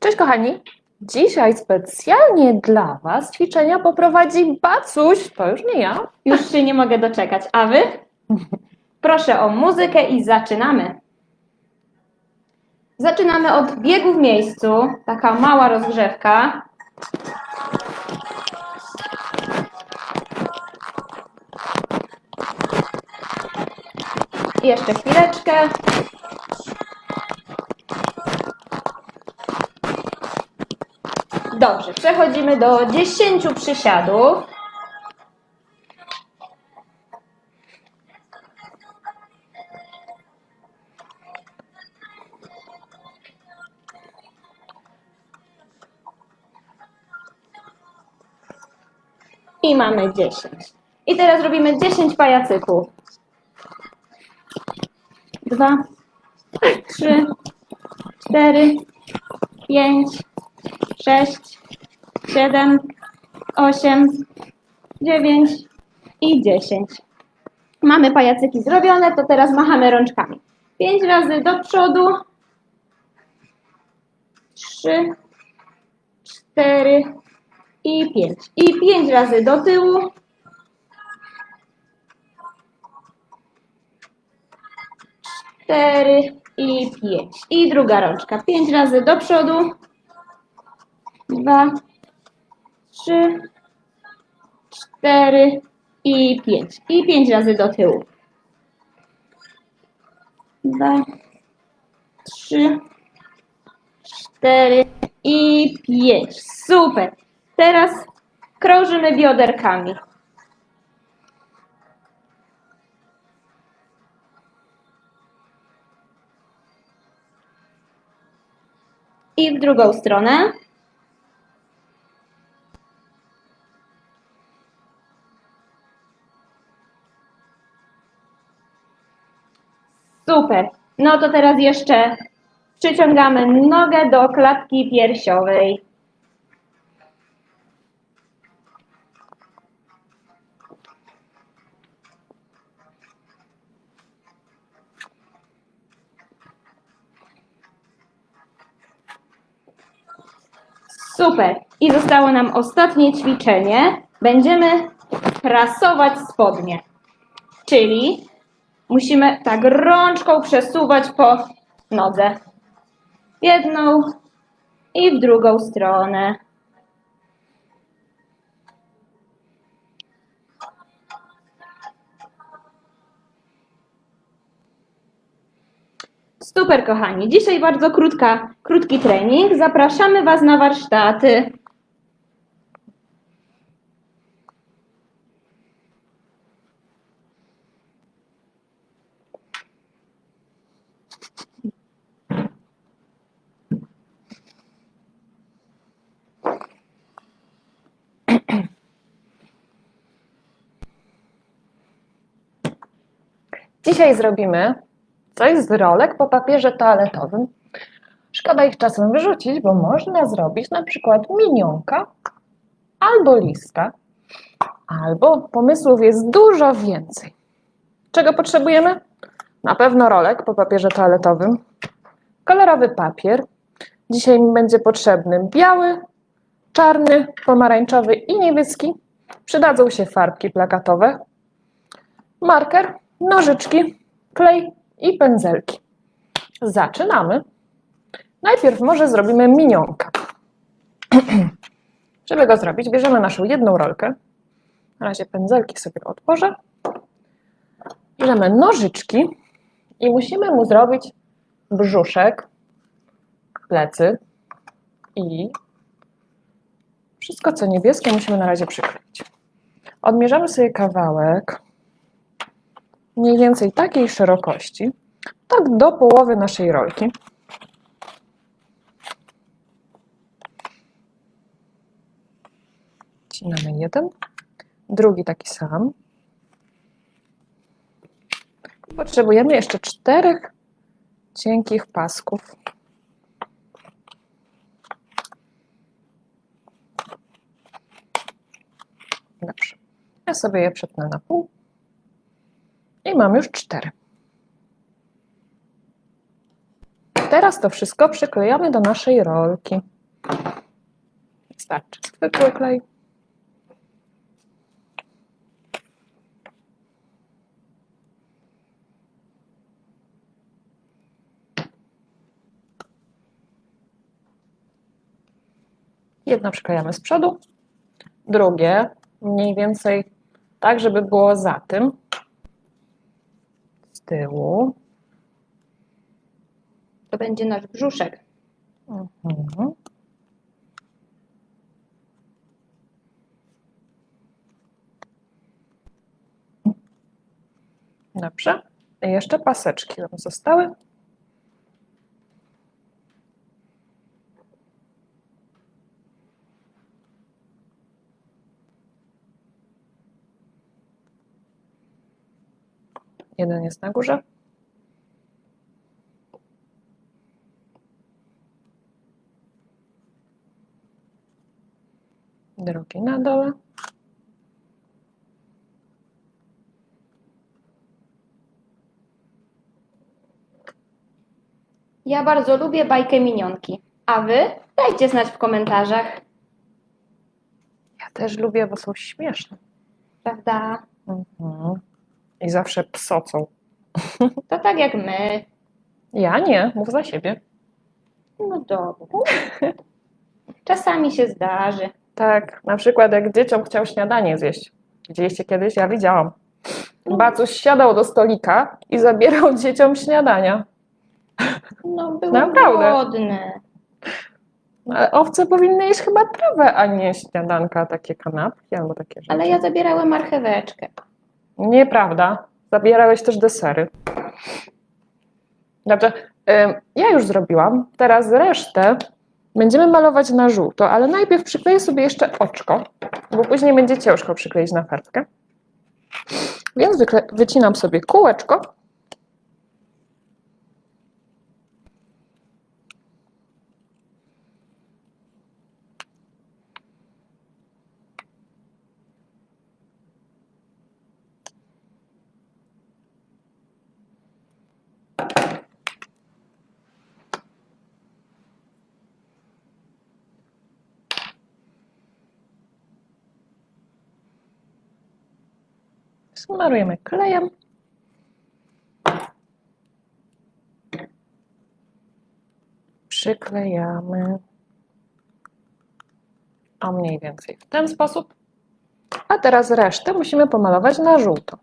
Cześć kochani! Dzisiaj specjalnie dla Was ćwiczenia poprowadzi Bacuś, to już nie ja. Już się nie mogę doczekać. A wy? Proszę o muzykę i zaczynamy. Zaczynamy od biegu w miejscu. Taka mała rozgrzewka. Jeszcze chwileczkę. Dobrze, przechodzimy do 10 przysiadów. I mamy 10. I teraz robimy 10 pajacyków. 2, 3, 4, 5, 6, 7, 8, 9 i 10. Mamy pajacyki zrobione, to teraz machamy rączkami. 5 razy do przodu. 3, 4 i 5. I 5 razy do tyłu. Cztery i pięć. I druga rączka. Pięć razy do przodu. Dwa, trzy, cztery i pięć. I pięć razy do tyłu. Dwa, trzy, cztery i pięć. Super. Teraz krążymy bioderkami. I w drugą stronę. Super. No to teraz jeszcze przyciągamy nogę do klatki piersiowej. Super. I zostało nam ostatnie ćwiczenie. Będziemy prasować spodnie. Czyli musimy tak rączką przesuwać po nodze. W jedną i w drugą stronę. Super, kochani. Dzisiaj bardzo krótka, krótki trening. Zapraszamy Was na warsztaty. Dzisiaj zrobimy coś z rolek po papierze toaletowym. Szkoda ich czasem wyrzucić, bo można zrobić na przykład minionka albo lista, albo pomysłów jest dużo więcej. Czego potrzebujemy? Na pewno rolek po papierze toaletowym, kolorowy papier. Dzisiaj mi będzie potrzebny biały, czarny, pomarańczowy i niebieski. Przydadzą się farbki plakatowe, marker, nożyczki, klej i pędzelki. Zaczynamy. Najpierw może zrobimy minionka. Żeby go zrobić, bierzemy naszą jedną rolkę. Na razie pędzelki sobie otworzę. Bierzemy nożyczki i musimy mu zrobić brzuszek, plecy i wszystko co niebieskie musimy na razie przykleić. Odmierzamy sobie kawałek mniej więcej takiej szerokości, tak do połowy naszej rolki. Wcinamy jeden, drugi taki sam. Potrzebujemy jeszcze czterech cienkich pasków. Dobrze. Ja sobie je przetnę na pół. Mam już cztery. teraz to wszystko przyklejamy do naszej rolki. Wystarczy zwykły klej. Jedno przyklejamy z przodu, drugie mniej więcej tak, żeby było za tym, tyłu. To będzie nasz brzuszek. Mhm. Dobrze. Jeszcze paseczki nam zostały. Jeden jest na górze. Drugi na dole. Ja bardzo lubię bajkę Minionki. A wy? Dajcie znać w komentarzach. Ja też lubię, bo są śmieszne. Prawda? Mhm. I zawsze psocą. To tak jak my. Ja nie, mów za siebie. No dobra. Czasami się zdarzy. Tak, na przykład jak dzieciom chciał śniadanie zjeść. Widzieliście kiedyś? Ja widziałam. Bacuś siadał do stolika i zabierał dzieciom śniadania. No było Naprawdę. głodne. Ale owce powinny jeść chyba trawę, a nie śniadanka, takie kanapki albo takie rzeczy. Ale ja zabierałem marcheweczkę. Nieprawda. Zabierałeś też desery. Dobrze, ja już zrobiłam. Teraz resztę będziemy malować na żółto, ale najpierw przykleję sobie jeszcze oczko, bo później będzie ciężko przykleić na kartkę. Więc wycinam sobie kółeczko. Smarujemy klejem. Przyklejamy. O mniej więcej w ten sposób. A teraz resztę musimy pomalować na żółto.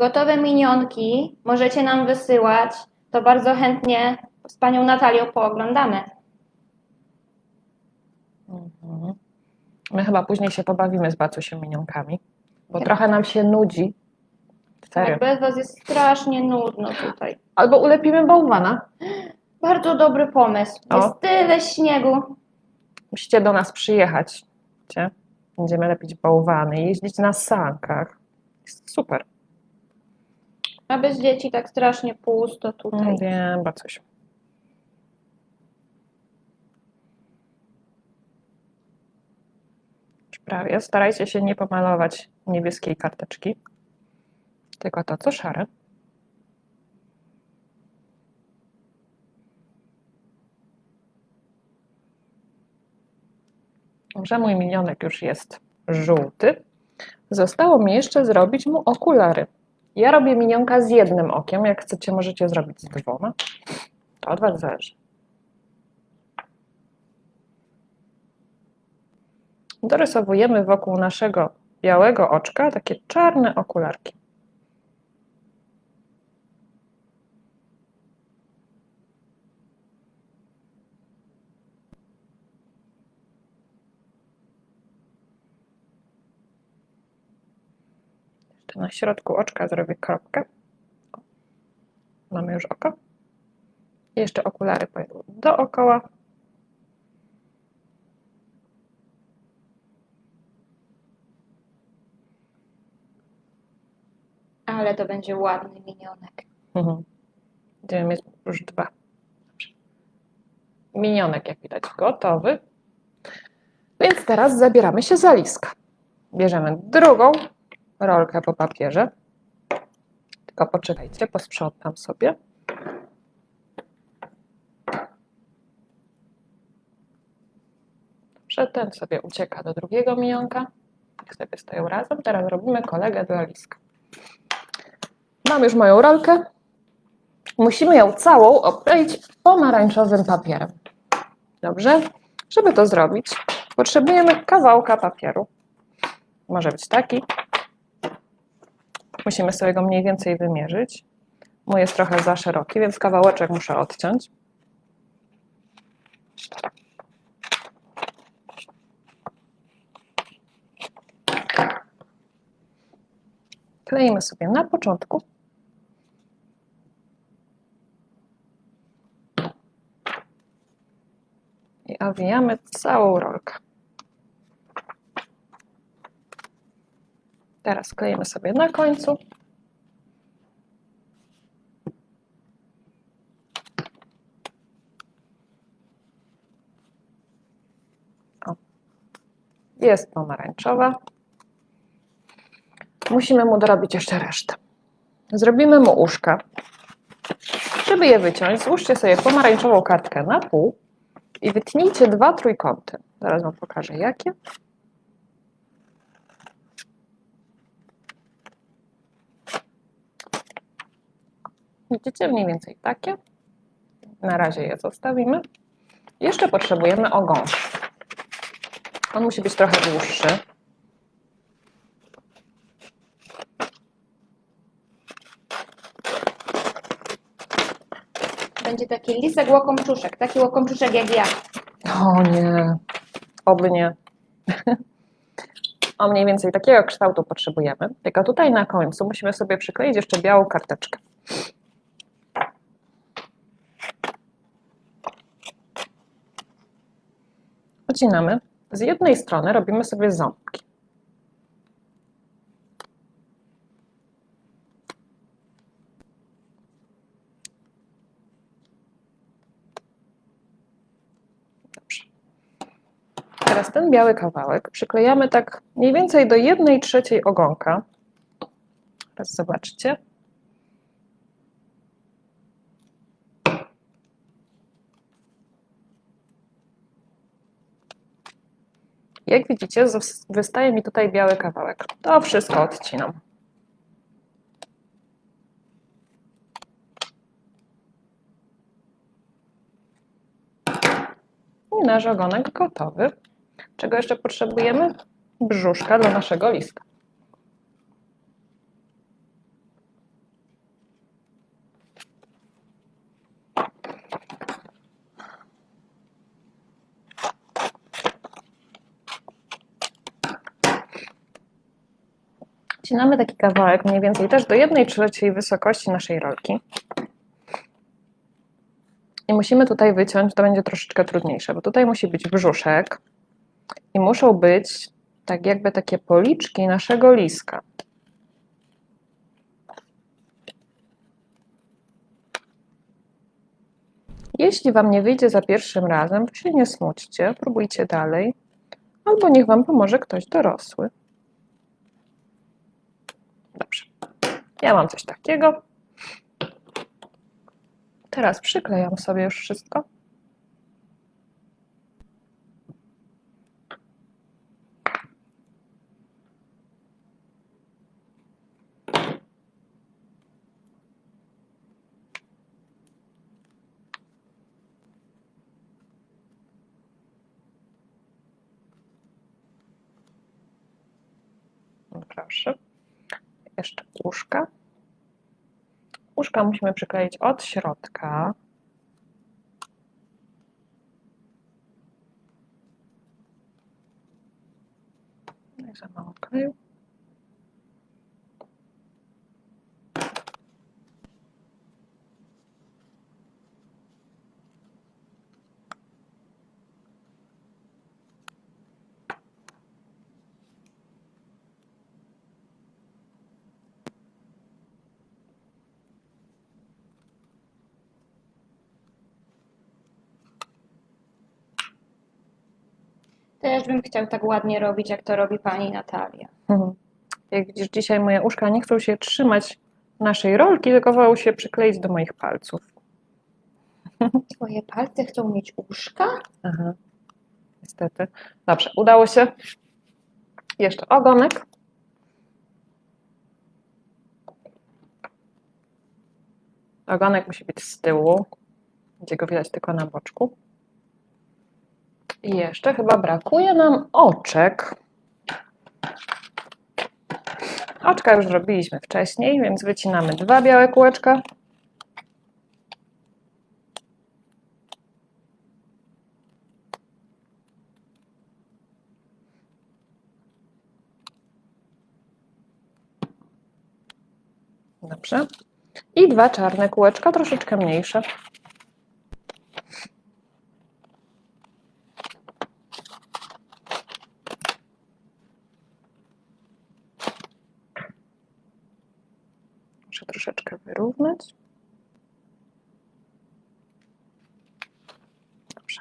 Gotowe minionki możecie nam wysyłać. To bardzo chętnie z panią Natalią pooglądamy. Mhm. My chyba później się pobawimy z Bacusiem minionkami, bo trochę nam się nudzi. Tak, bez was jest strasznie nudno tutaj. Albo ulepimy bałwana. Bardzo dobry pomysł. O. Jest tyle śniegu. Musicie do nas przyjechać. Będziemy lepić bałwany, jeździć na sankach. Jest super. A bez dzieci tak strasznie pusto tutaj. Mm, Wiem, Bacuś. Już Prawie. Starajcie się nie pomalować niebieskiej karteczki, tylko to, co szare. Że mój minionek już jest żółty. Zostało mi jeszcze zrobić mu okulary. Ja robię minionka z jednym okiem. Jak chcecie, możecie zrobić z dwoma. To od Was zależy. Dorysowujemy wokół naszego białego oczka takie czarne okularki. Na środku oczka zrobię kropkę. Mamy już oko. Jeszcze okulary pojadą dookoła. Ale to będzie ładny minionek. Mhm. Mieć już dwa. Minionek, jak widać, gotowy. Więc teraz zabieramy się za listka. Bierzemy drugą rolkę po papierze. Tylko poczekajcie, posprzątam sobie. Dobrze, ten sobie ucieka do drugiego minionka. Niech sobie stoją razem. Teraz robimy kolegę do listka. Mam już moją rolkę. Musimy ją całą obkleić pomarańczowym papierem. Dobrze? Żeby to zrobić, potrzebujemy kawałka papieru. Może być taki. Musimy sobie go mniej więcej wymierzyć. Mój jest trochę za szeroki, więc kawałeczek muszę odciąć. Kleimy sobie na początku. I owijamy całą rolkę. Teraz kleimy sobie na końcu. O. Jest pomarańczowa. Musimy mu dorobić jeszcze resztę. Zrobimy mu uszka. Żeby je wyciąć, złóżcie sobie pomarańczową kartkę na pół i wytnijcie dwa trójkąty. Zaraz Wam pokażę jakie. Widzicie mniej więcej takie. Na razie je zostawimy. Jeszcze potrzebujemy ogon. On musi być trochę dłuższy. Będzie taki lisek łokomczuszek, taki łokomczuszek jak ja. O nie, oby nie. O mniej więcej takiego kształtu potrzebujemy. Tylko tutaj na końcu musimy sobie przykleić jeszcze białą karteczkę. Odcinamy. Z jednej strony robimy sobie ząbki. Dobrze. Teraz ten biały kawałek przyklejamy tak mniej więcej do 1 trzeciej ogonka. Teraz zobaczcie. Jak widzicie, wystaje mi tutaj biały kawałek. To wszystko odcinam. I nasz ogonek gotowy. Czego jeszcze potrzebujemy? Brzuszka dla naszego listka. Wcinamy taki kawałek mniej więcej też do 1 trzeciej wysokości naszej rolki. I musimy tutaj wyciąć, to będzie troszeczkę trudniejsze, bo tutaj musi być brzuszek i muszą być tak jakby takie policzki naszego liska. Jeśli Wam nie wyjdzie za pierwszym razem, to się nie smućcie, próbujcie dalej, albo niech Wam pomoże ktoś dorosły. Dobrze. Ja mam coś takiego. Teraz przyklejam sobie już wszystko. No Proszę. Jeszcze uszka. Uszka musimy przykleić od środka. Za mało kleju. Też bym chciał tak ładnie robić, jak to robi pani Natalia. Mhm. Jak widzisz, dzisiaj moje uszka nie chcą się trzymać naszej rolki, tylko wolą się przykleić do moich palców. Twoje palce chcą mieć uszka? Aha. Niestety. Dobrze, udało się. Jeszcze ogonek. Ogonek musi być z tyłu, gdzie go widać tylko na boczku. Jeszcze chyba brakuje nam oczek. Oczka już zrobiliśmy wcześniej, więc wycinamy dwa białe kółeczka. Dobrze. I dwa czarne kółeczka, troszeczkę mniejsze. Muszę troszeczkę wyrównać. Dobrze.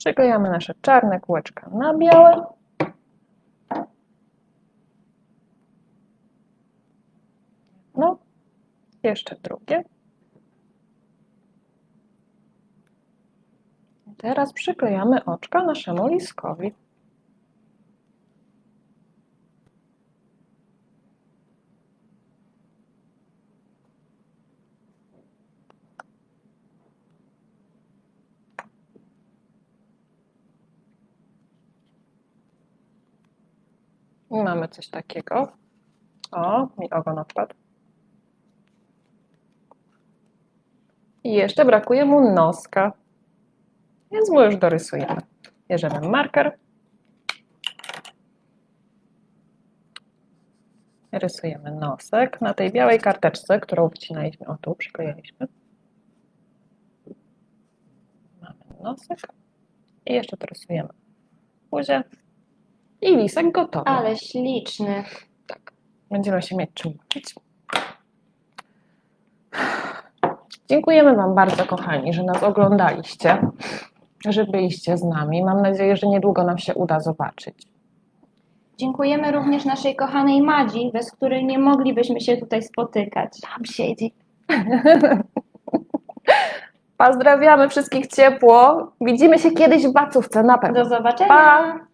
Przyklejamy nasze czarne kółeczka na białe. No, jeszcze drugie. Teraz przyklejamy oczka naszemu liskowi. I mamy coś takiego. O, mi ogon odpadł. I jeszcze brakuje mu noska. Więc mu już dorysujemy. Bierzemy marker. Rysujemy nosek na tej białej karteczce, którą wcinaliśmy. O, tu przyklejaliśmy. Mamy nosek. I jeszcze to rysujemy buzię. I lisek gotowy. Ale śliczny. Tak. Będziemy się mieć czym. Dziękujemy Wam bardzo, kochani, że nas oglądaliście, że byliście z nami. Mam nadzieję, że niedługo nam się uda zobaczyć. Dziękujemy również naszej kochanej Madzi, bez której nie moglibyśmy się tutaj spotykać. Tam siedzi. Pozdrawiamy wszystkich ciepło. Widzimy się kiedyś w bacówce, na pewno. Do zobaczenia. Pa!